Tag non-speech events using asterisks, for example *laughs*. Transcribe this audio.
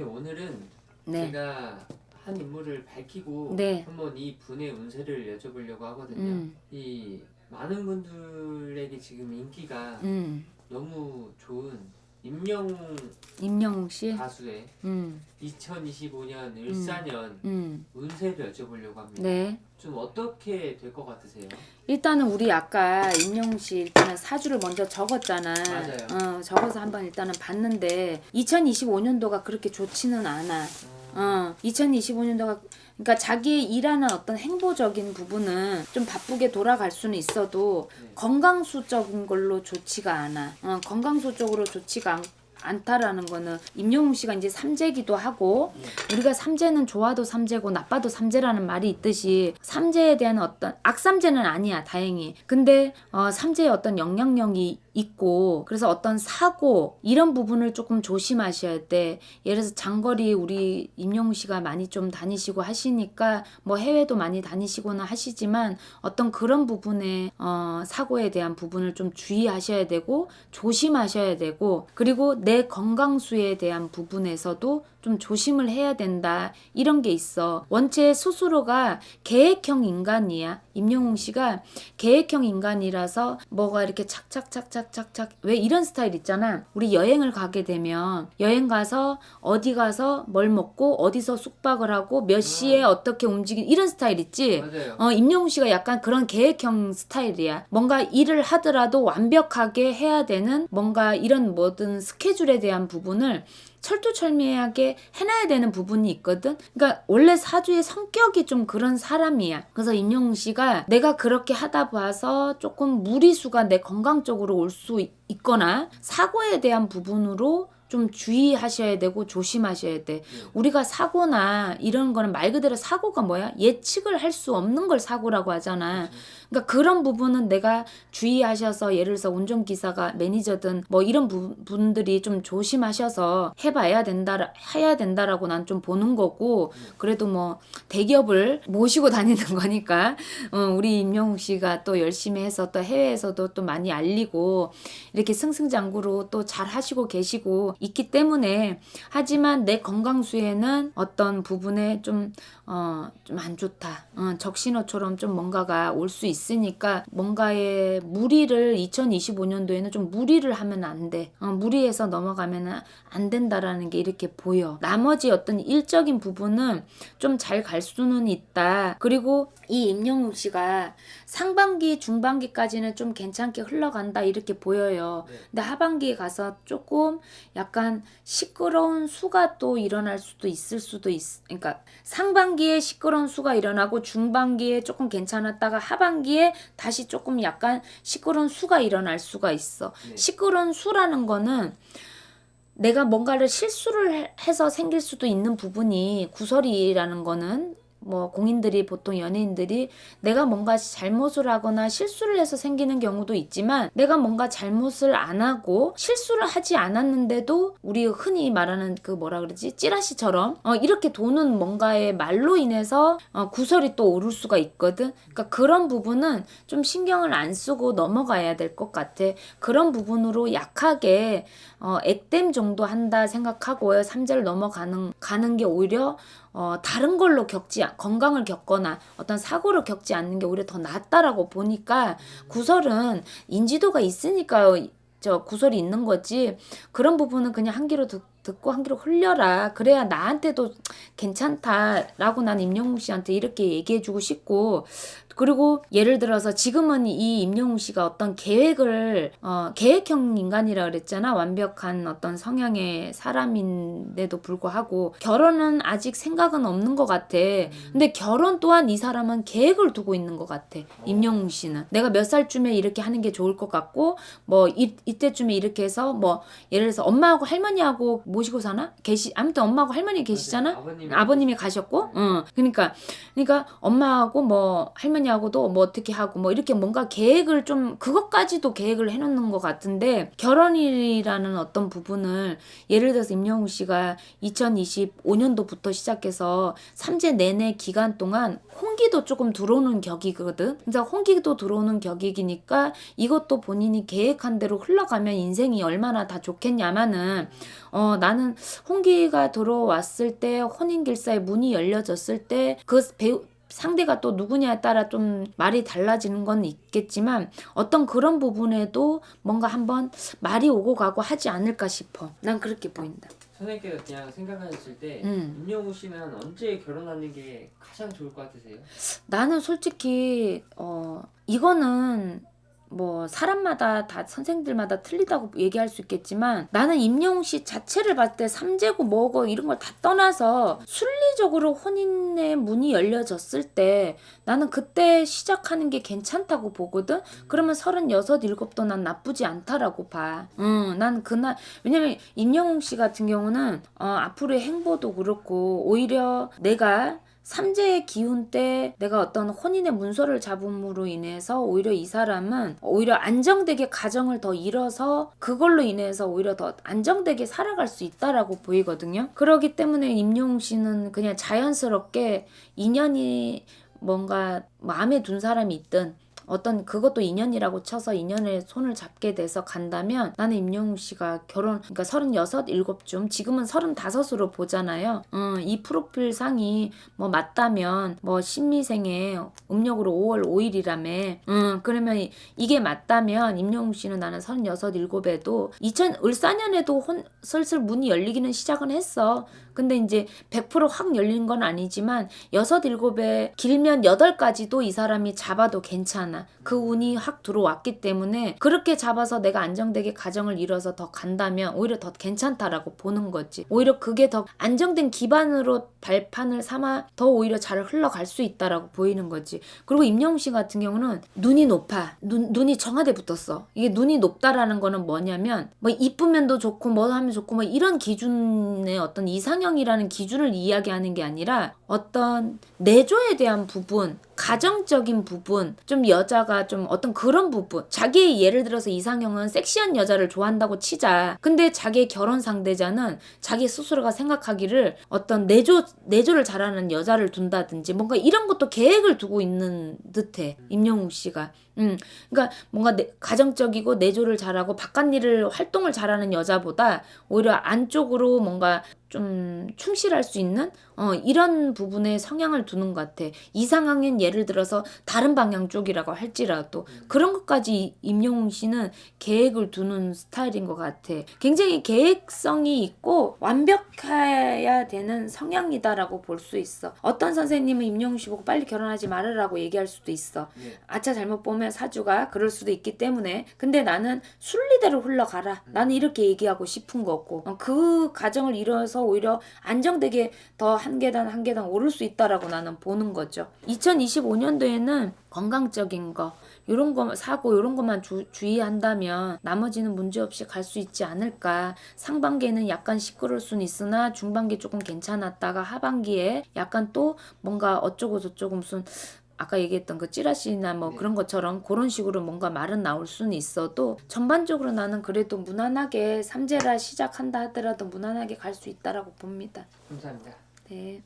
네, 오늘은 네. 제가 한 인물을 밝히고 네. 한번 이 분의 운세를 여쭤보려고 하거든요. 음. 이 많은 분들에게 지금 인기가 음. 너무 좋은 임영웅 임영웅 씨. 가수의 음. 2025년 을사년 음. 운세를 여쭤보려고 합니다. 네. 좀 어떻게 될 것 같으세요? 일단은 우리 아까 임영웅 씨 일단은 사주를 먼저 적었잖아. 맞아요. 어, 적어서 한번 일단은 봤는데 2025년도가 그렇게 좋지는 않아. 어, 2025년도가 그러니까 자기의 일하는 어떤 행보적인 부분은 좀 바쁘게 돌아갈 수는 있어도 네. 건강수적인 걸로 좋지가 않아. 어, 건강수 쪽으로 좋지가 않, 않다라는 거는 임영웅 씨가 이제 삼재기도 하고 네. 우리가 삼재는 좋아도 삼재고 나빠도 삼재라는 말이 있듯이 삼재에 대한 어떤 악삼재는 아니야 다행히 근데 어, 삼재의 어떤 영향력이 있고 그래서 어떤 사고 이런 부분을 조금 조심하셔야 돼. 예를 들어서 장거리 우리 임영웅 씨가 많이 좀 다니시고 하시니까 뭐 해외도 많이 다니시거나 하시지만 어떤 그런 부분에 어, 사고에 대한 부분을 좀 주의하셔야 되고 조심하셔야 되고 그리고 내 건강수에 대한 부분에서도 좀 조심을 해야 된다. 이런 게 있어. 원체 스스로가 계획형 인간이야. 임영웅 씨가 계획형 인간이라서 뭐가 이렇게 착착착착착착. 왜 이런 스타일 있잖아. 우리 여행을 가게 되면 여행 가서 어디 가서 뭘 먹고 어디서 숙박을 하고 몇 시에 어떻게 움직이 이런 스타일 있지? 맞아요. 어, 임영웅 씨가 약간 그런 계획형 스타일이야. 뭔가 일을 하더라도 완벽하게 해야 되는 뭔가 이런 뭐든 스케줄에 대한 부분을 철두철미하게 해놔야 되는 부분이 있거든. 그러니까 원래 사주의 성격이 좀 그런 사람이야. 그래서 임영웅 씨가 내가 그렇게 하다 봐서 조금 무리수가 내 건강 쪽으로 올 수 있거나 사고에 대한 부분으로 좀 주의하셔야 되고 조심하셔야 돼. 우리가 사고나 이런 거는 말 그대로 사고가 뭐야? 예측을 할 수 없는 걸 사고라고 하잖아. 그러니까 그런 부분은 내가 주의하셔서 예를 들어서 운전기사가 매니저든 뭐 이런 부, 분들이 좀 조심하셔서 해봐야 된다, 해야 된다라고 난 좀 보는 거고 그래도 뭐 대기업을 모시고 다니는 *laughs* 거니까 어, 우리 임영웅 씨가 또 열심히 해서 또 해외에서도 또 많이 알리고 이렇게 승승장구로 또 잘 하시고 계시고 있기 때문에 하지만 내 건강수에는 어떤 부분에 좀 어, 좀 안 좋다. 어, 적신호처럼 좀 뭔가가 올 수 있으니까 뭔가의 무리를 2025년도에는 좀 무리를 하면 안 돼. 어, 무리해서 넘어가면 안 된다라는 게 이렇게 보여. 나머지 어떤 일적인 부분은 좀 잘 갈 수는 있다. 그리고 이 임영웅 씨가 상반기, 중반기까지는 좀 괜찮게 흘러간다 이렇게 보여요. 네. 근데 하반기에 가서 조금 약간 시끄러운 수가 또 일어날 수도 있을 수도 있. 그러니까 상반기에 시끄러운 수가 일어나고 중반기에 조금 괜찮았다가 하반기에 다시 조금 약간 시끄러운 수가 일어날 수가 있어. 네. 시끄러운 수라는 거는 내가 뭔가를 실수를 해- 해서 생길 수도 있는 부분이 구설이라는 거는 뭐 공인들이 보통 연예인들이 내가 뭔가 잘못을 하거나 실수를 해서 생기는 경우도 있지만 내가 뭔가 잘못을 안 하고 실수를 하지 않았는데도 우리 흔히 말하는 그 뭐라 그러지? 찌라시처럼 어 이렇게 도는 뭔가의 말로 인해서 어 구설이 또 오를 수가 있거든? 그러니까 그런 부분은 좀 신경을 안 쓰고 넘어가야 될 것 같아. 그런 부분으로 약하게 어 액땜 정도 한다 생각하고 삼재를 넘어가는 가는 게 오히려 어, 다른 걸로 겪지, 않- 건강을 겪거나 어떤 사고를 겪지 않는 게 오히려 더 낫다라고 보니까 구설은 인지도가 있으니까 저 구설이 있는 거지. 그런 부분은 그냥 한 귀로 듣, 듣고 한 귀로 흘려라. 그래야 나한테도 괜찮다라고 난 임영웅 씨한테 이렇게 얘기해주고 싶고 그리고 예를 들어서 지금은 이 임영웅 씨가 어떤 계획을 어, 계획형 인간이라 그랬잖아 완벽한 어떤 성향의 사람인데도 불구하고 결혼은 아직 생각은 없는 것 같아. 근데 결혼 또한 이 사람은 계획을 두고 있는 것 같아. 임영웅 씨는 내가 몇 살쯤에 이렇게 하는 게 좋을 것 같고 뭐 이, 이때쯤에 이렇게 해서 뭐 예를 들어서 엄마하고 할머니하고 모시고 사나 계시 아무튼 엄마하고 할머니 계시잖아. 아버님이 아버님이 가셨고, 응. 그러니까, 그러니까 엄마하고 뭐 할머니 하고도 뭐 어떻게 하고 뭐 이렇게 뭔가 계획을 좀 그것까지도 계획을 해놓는 것 같은데 결혼이라는 어떤 부분을 예를 들어서 임영웅 씨가 2025년도부터 시작해서 삼재 내내 기간 동안 홍기도 조금 들어오는 격이거든. 그래서 홍기도 들어오는 격이니까 이것도 본인이 계획한 대로 흘러가면 인생이 얼마나 다 좋겠냐마는 어 나는 홍기가 들어왔을 때 혼인길사의 문이 열려졌을 때 그 배우 상대가 또 누구냐에 따라 좀 말이 달라지는 건 있겠지만 어떤 그런 부분에도 뭔가 한번 말이 오고 가고 하지 않을까 싶어. 난 그렇게 보인다. 선생님께서 그냥 생각하셨을 때 음. 임영웅 씨는 언제 결혼하는 게 가장 좋을 것 같으세요? 나는 솔직히 어 이거는 뭐 사람마다 다 선생들마다 틀리다고 얘기할 수 있겠지만 나는 임영웅 씨 자체를 봤을 때 삼재고 뭐고 이런 걸 다 떠나서 순리적으로 혼인의 문이 열려졌을 때 나는 그때 시작하는 게 괜찮다고 보거든. 그러면 서른여섯 일곱도 난 나쁘지 않다라고 봐. 응, 난 그날 왜냐면 임영웅 씨 같은 경우는 어, 앞으로의 행보도 그렇고 오히려 내가 삼재의 기운 때 내가 어떤 혼인의 문서를 잡음으로 인해서 오히려 이 사람은 오히려 안정되게 가정을 더 이뤄서 그걸로 인해서 오히려 더 안정되게 살아갈 수 있다라고 보이거든요. 그러기 때문에 임용웅 씨는 그냥 자연스럽게 인연이 뭔가 마음에 든 사람이 있든 어떤 그것도 인연이라고 쳐서 인연에 손을 잡게 돼서 간다면 나는 임영웅 씨가 결혼 그러니까 서른여섯 일곱쯤 지금은 서른다섯으로 보잖아요. 음, 이 프로필 상이 뭐 맞다면 뭐 신미생에 음력으로 5월 5일이라며. 음, 그러면 이- 이게 맞다면 임영웅 씨는 나는 서른여섯 일곱에도 2014년에도 혼 슬슬 문이 열리기는 시작은 했어. 근데 이제 100%확 열린 건 아니지만 여섯 일곱에 길면 여덟까지도 이 사람이 잡아도 괜찮아. 그 운이 확 들어왔기 때문에 그렇게 잡아서 내가 안정되게 가정을 이뤄서 더 간다면 오히려 더 괜찮다라고 보는 거지. 오히려 그게 더 안정된 기반으로 발판을 삼아 더 오히려 잘 흘러갈 수 있다라고 보이는 거지. 그리고 임영웅 씨 같은 경우는 눈이 높아. 눈, 눈이 정하대 붙었어. 이게 눈이 높다라는 거는 뭐냐면 뭐 이쁘면도 좋고 뭐 하면 좋고 뭐 이런 기준의 어떤 이상형 이라는 기준을 이야기하는 게 아니라 어떤 내조에 대한 부분 가정적인 부분, 좀 여자가 좀 어떤 그런 부분. 자기 예를 들어서 이상형은 섹시한 여자를 좋아한다고 치자. 근데 자기의 결혼 상대자는 자기 스스로가 생각하기를 어떤 내조 내조를 잘하는 여자를 둔다든지 뭔가 이런 것도 계획을 두고 있는 듯해. 임영웅 씨가. 음, 그러니까 뭔가 내, 가정적이고 내조를 잘하고 바깥 일을 활동을 잘하는 여자보다 오히려 안쪽으로 뭔가 좀 충실할 수 있는 어, 이런 부분에 성향을 두는 것 같아. 이상형은 예를 들어서 다른 방향 쪽이라고 할지라도 그런 것까지 이- 임영웅 씨는 계획을 두는 스타일인 것 같아. 굉장히 계획성이 있고 완벽해야 되는 성향이다라고 볼 수 있어. 어떤 선생님은 임영웅 씨 보고 빨리 결혼하지 말으라고 얘기할 수도 있어. 네. 아차 잘못 보면 사주가 그럴 수도 있기 때문에 근데 나는 순리대로 흘러가라 나는 이렇게 얘기하고 싶은 거고 어, 그 가정을 이뤄서 오히려 안정되게 더 한 계단 한 계단 오를 수 있다라고 나는 보는 거죠 2025년도에는 건강적인 거 요런 거 사고 요런 것만 주, 주의한다면 나머지는 문제없이 갈 수 있지 않을까 상반기에는 약간 시끄러울 수는 있으나 중반기 조금 괜찮았다가 하반기에 약간 또 뭔가 어쩌고 저쩌고 무슨 아까 얘기했던 그 찌라시나 뭐 네. 그런 것처럼 그런 식으로 뭔가 말은 나올 수는 있어도 전반적으로 나는 그래도 무난하게 삼재라 시작한다 하더라도 무난하게 갈 수 있다라고 봅니다. 감사합니다. 네.